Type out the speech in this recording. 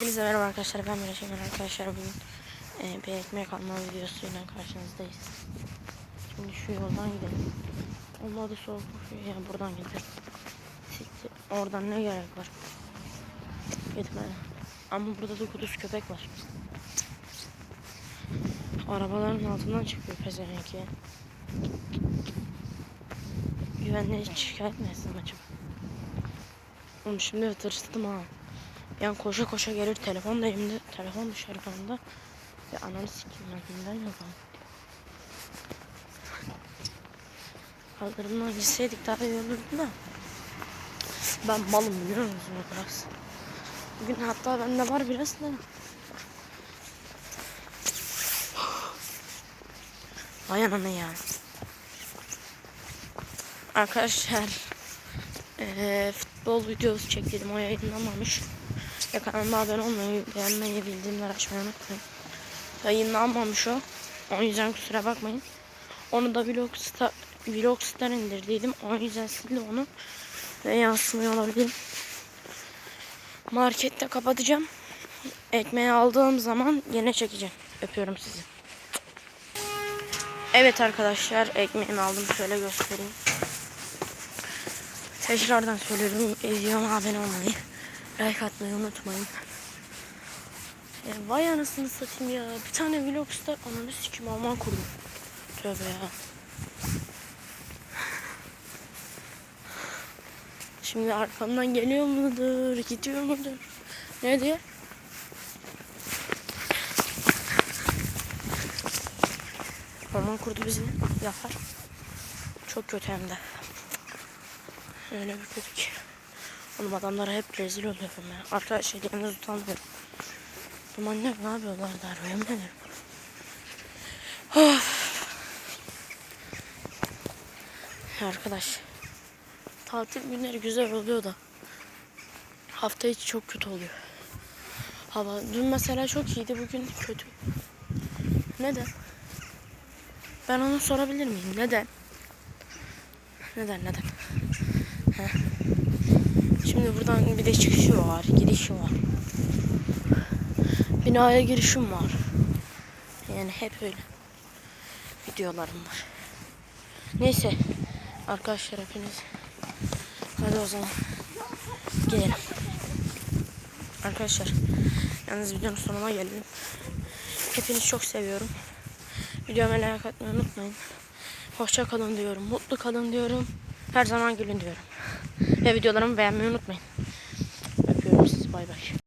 Hepinize merhaba arkadaşlar ben Miraç Emre arkadaşlar bugün e, bir ekmek alma videosuyla karşınızdayız. Şimdi şu yoldan gidelim. Olmadı soğuk ya buradan gidelim. Siktir. Oradan ne gerek var? Gitme. Ama burada da kuduz köpek var. Arabaların altından çıkıyor pezevenk ya. Güvenliğe şikayet mi etsin acaba? Oğlum şimdi tırstım ha. Yani koşa koşa gelir telefon da elimde telefon düşer bana ve ananı sikeyim ben neden yapalım kaldırımdan gitseydik daha iyi olurdu da. Ben malım biliyor musun biraz bugün hatta bende var biraz da. Vay ananı ya. Arkadaşlar eee, futbol videosu çektim o yayınlanmamış ve kanalıma abone olmayı, beğenmeyi, bildirimleri açmayı unutmayın. Yayınlanmamış o. O yüzden kusura bakmayın. Onu da Vlogstar, Vlogstar indirdiydim. O yüzden sildim onu. Ve yansımıyor olabilirim. Markette kapatacağım. Ekmeği aldığım zaman yine çekeceğim. Öpüyorum sizi. Evet arkadaşlar ekmeğimi aldım. Şöyle göstereyim. Tekrardan söylüyorum. Videoma abone olmayı, like atmayı unutmayın. E, vay anasını satayım ya. Bir tane vlogstar ananı sikim alman kurdum. Tövbe ya. Şimdi arkamdan geliyor mudur, gidiyor mudur? Ne diye? Orman kurdu bizi yapar. Çok kötü hem de. Öyle bir kötü ki. Oğlum adamlara hep rezil oluyorum ya. Arkadaşlar yalnız utanmıyorum. Manyak ne yapıyorlar darbe yemin ederim. Of. Arkadaş. Tatil günleri güzel oluyor da. Hafta içi çok kötü oluyor. Hava dün mesela çok iyiydi bugün kötü. Neden? Ben onu sorabilir miyim? Neden? Neden neden? Heh. Şimdi buradan bir de çıkışı var, girişi var. Binaya girişim var. Yani hep öyle. Videolarım var. Neyse. Arkadaşlar hepiniz. Hadi o zaman. Gelelim. Arkadaşlar. Yalnız videonun sonuna geldim. Hepinizi çok seviyorum. Videoma like atmayı unutmayın. Hoşça kalın diyorum. Mutlu kalın diyorum. Her zaman gülün diyorum. Ve videolarımı beğenmeyi unutmayın. Öpüyorum sizi. Bay bay.